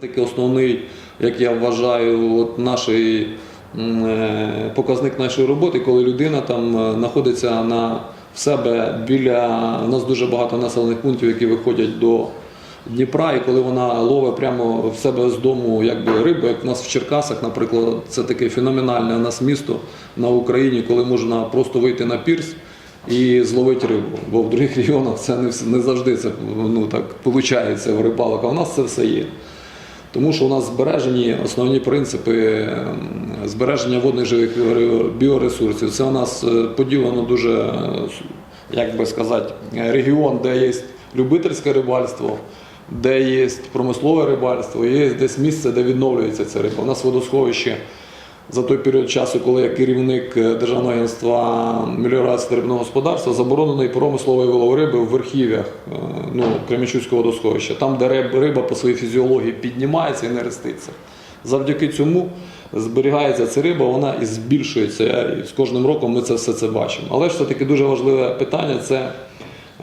Такий основний, як я вважаю, от нашої, е, показник нашої роботи, коли людина там е, знаходиться на в себе біля у нас дуже багато населених пунктів, які виходять до Дніпра, і коли вона ловить прямо в себе з дому якби рибу, як в нас в Черкасах, наприклад, це таке феноменальне у нас місто на Україні, коли можна просто вийти на пірс і зловити рибу. Бо в других регіонах це не, не завжди це ну, так виходить в рибалок, а в нас це все є. Тому що у нас збережені основні принципи ем, збереження водних живих біоресурсів. Це у нас е, поділено дуже, е, як би сказати, регіон, де є любительське рибальство, де є промислове рибальство, є десь місце, де відновлюється ця риба. У нас водосховище за той період часу, коли я керівник е, Державного агентства меліорації рибного господарства, заборонений промисловий вилов риби в верхів'ях е, ну, Кременчуцького водосховища, там, де риба по своїй фізіології піднімається і не реститься. Завдяки цьому зберігається ця риба, вона і збільшується. І з кожним роком ми це все це бачимо. Але ж все-таки дуже важливе питання це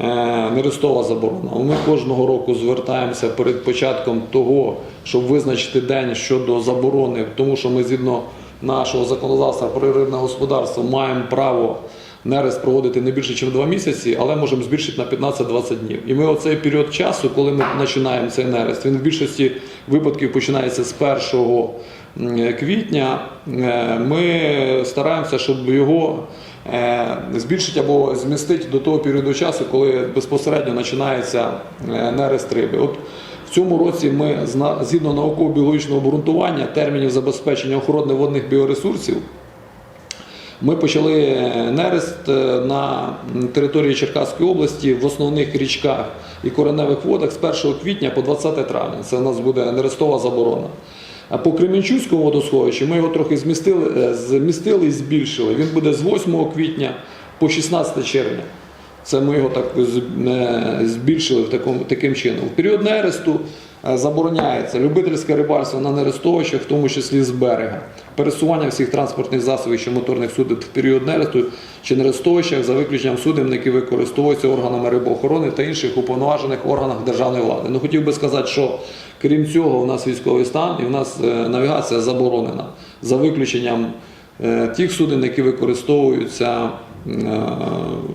е, нерестова заборона. Ми кожного року звертаємося перед початком того, щоб визначити день щодо заборони, тому що ми згідно нашого законодавства про рибне господарство маємо право нерест проводити не більше, ніж 2 місяці, але можемо збільшити на 15-20 днів. І ми оцей період часу, коли ми починаємо цей нерест, він в більшості випадків починається з 1 квітня. Е, Ми стараємося, щоб його е, збільшити або змістити до того періоду часу, коли безпосередньо починається е, нерест риби. Цьому році ми згідно науково-біологічного обґрунтування термінів забезпечення охорони водних біоресурсів. Ми почали е, нерест е, на території Черкаської області в основних річках і кореневих водах з 1 квітня по 20 травня. Це у нас буде нерестова заборона. А по Кременчуцькому водосховищу ми його трохи змістили, е, змістили і збільшили. Він буде з 8 квітня по 16 червня. Це ми його так збільшили в такому, таким чином. В період нересту е, забороняється любительське рибальство на нерестовищах, в тому числі з берега, пересування всіх транспортних засобів чи моторних суден в період нересту чи нерестовищах за виключенням суден, які використовуються органами рибоохорони та інших уповноважених органах державної влади. Ну хотів би сказати, що крім цього, у нас військовий стан і в нас е, навігація заборонена за виключенням е, тих суден, які використовуються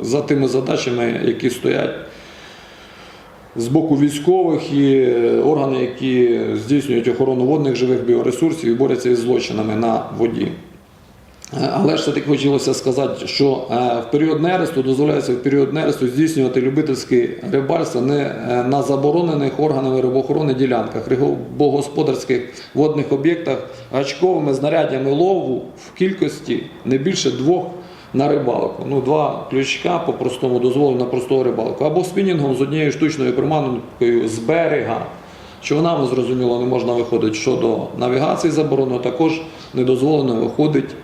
за тими задачами, які стоять з боку військових і е, органи, які здійснюють охорону водних живих біоресурсів і борються із злочинами на воді. Е, Але ж все-таки хотілося сказати, що е, в період нересту дозволяється в період нересту здійснювати любительське рибальство не е, на заборонених органами рибоохорони ділянках, рибогосподарських водних об'єктах гачковими знаряддями лову в кількості не більше двох на рибалку. Ну, два ключка по простому дозволу на просту рибалку. Або спінінгом з однією штучною приманкою з берега. Човнами, зрозуміло, не можна виходити щодо навігації заборонено, також не дозволено виходить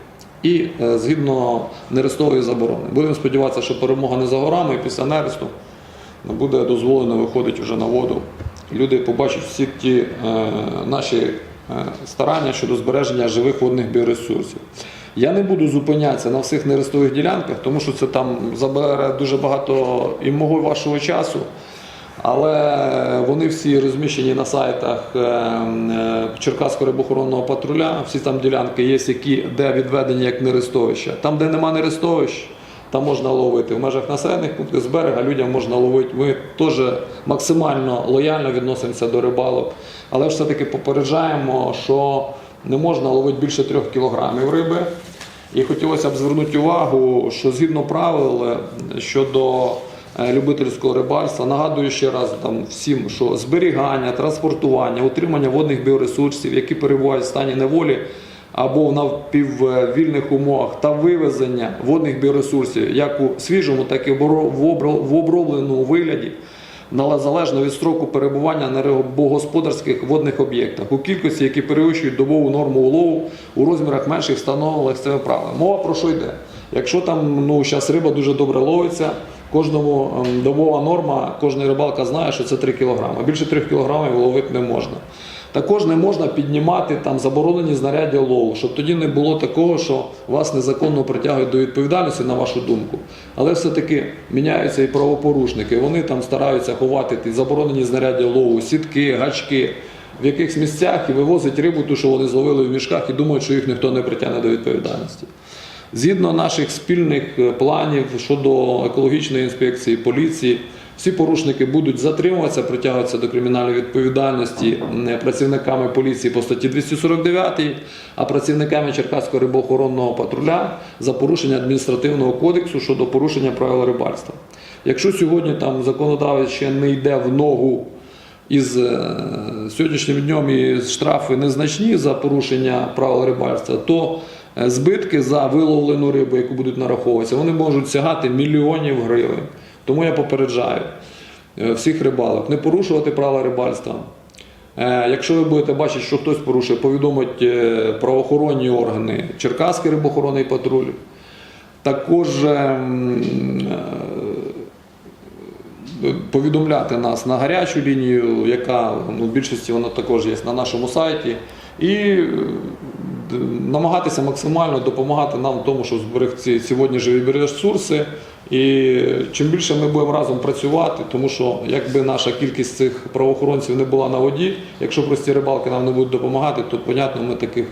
і е, згідно нерестової заборони. Будемо сподіватися, що перемога не за горами і після нересту буде дозволено виходити вже на воду. Люди побачать всі ті е, наші е, старання щодо збереження живих водних біоресурсів. Я не буду зупинятися на всіх нерестових ділянках, тому що це там забере дуже багато і мого і вашого часу. Але вони всі розміщені на сайтах е, е, Черкаського рибохоронного патруля. Всі там ділянки є, які де відведені як нерестовища. Там, де нема нерестовищ, там можна ловити. В межах населених пунктів з берега людям можна ловити. Ми теж максимально лояльно відносимося до рибалок, але все-таки попереджаємо, що не можна ловити більше трьох кілограмів риби. І хотілося б звернути увагу, що згідно правил е, щодо е, любительського рибальства, нагадую ще раз там всім, що зберігання, транспортування, утримання водних біоресурсів, які перебувають в стані неволі або в напіввільних умовах, та вивезення водних біоресурсів як у свіжому, так і в обробленому вигляді залежно від строку перебування на рибогосподарських водних об'єктах у кількості, які перевищують добову норму улову у розмірах менших встановлених цими правилами. Мова про що йде? Якщо там ну, зараз риба дуже добре ловиться, кожному ем, добова норма, кожна рибалка знає, що це 3 кг. Більше 3 кг ловити не можна. Також не можна піднімати там заборонені знаряддя лову, щоб тоді не було такого, що вас незаконно притягують до відповідальності, на вашу думку. Але все-таки міняються і правопорушники. Вони там стараються ховати ті заборонені знаряддя лову, сітки, гачки. в якихось місцях і вивозить рибу, ту, що вони зловили в мішках, і думають, що їх ніхто не притягне до відповідальності. Згідно наших спільних е, планів щодо екологічної інспекції, поліції, всі порушники будуть затримуватися, притягуватися до кримінальної відповідальності працівниками поліції по статті 249, а працівниками Черкаського рибоохоронного патруля за порушення адміністративного кодексу щодо порушення правил рибальства. Якщо сьогодні там законодавець ще не йде в ногу із е, сьогоднішнім днем і штрафи незначні за порушення правил рибальства, то е, збитки за виловлену рибу, яку будуть нараховуватися, вони можуть сягати мільйонів гривень. Тому я попереджаю е, всіх рибалок не порушувати правила рибальства. Е, Якщо ви будете бачити, що хтось порушує, повідомить е, правоохоронні органи, Черкаський рибоохоронний патруль. Також ем, повідомляти нас на гарячу лінію, яка ну, в більшості вона також є на нашому сайті, і намагатися максимально допомагати нам в тому, щоб зберегти сьогодні живі ресурси. І чим більше ми будемо разом працювати, тому що якби наша кількість цих правоохоронців не була на воді, якщо прості рибалки нам не будуть допомагати, то понятно, ми таких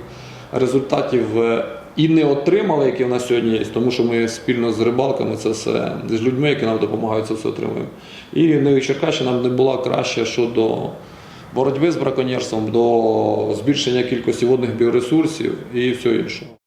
результатів е, і не отримали, які в нас сьогодні є, тому що ми спільно з рибалками це все з людьми, які нам допомагають, це все отримуємо. І не Черкащина не була краща щодо боротьби з браконьєрством, до збільшення кількості водних біоресурсів і всього іншого.